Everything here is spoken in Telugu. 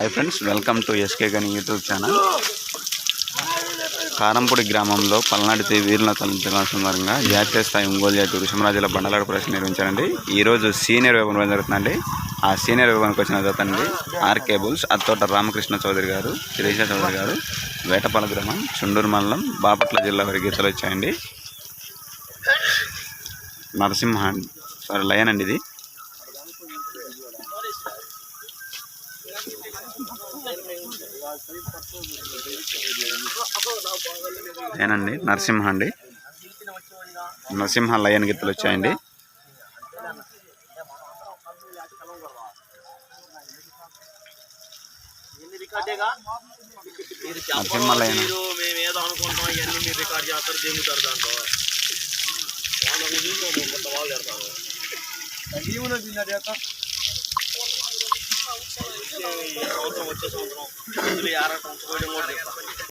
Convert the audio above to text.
Hi friends welcome to SK Gani YouTube channel. Karampudi గ్రామంలో పల్నాడు వీరుల తల్లిదండ్రుల సందర్భంగా జాతీయ స్థాయి ఒంగోలు జాతి వృషమరాజుల బండలాడ ప్రశ్న నిర్వహించారండి. ఈరోజు సీనియర్ విభాగం జరుగుతుందండి? ఆ సీనియర్ విభాగానికి వచ్చిన జతండి ఆర్ కేబుల్స్ అత్తోట రామకృష్ణ చౌదరి గారు శిరీష చౌదరి గారు వేటపాల గ్రామం చుండూరు మండలం బాపట్ల జిల్లా వారి గీతలు వచ్చాయండి. నరసింహ సారీ లయన్ అండి ఇది. ఏనండి నరసింహ అండి. నరసింహ లయన్ గిత్తలు వచ్చాయండి. నరసింహ లయన్. మీరు మేము ఏదో అనుకుంటాం ఇవన్నీ మీరు రికార్డ్ చేస్తారు దిగుతారు దాంట్లో వాళ్ళ గురించి వాళ్ళు చేస్తారు ఈ సంవత్సరం వచ్చే సంవత్సరం ఇందులో ఆరాటం చూడడం కూడా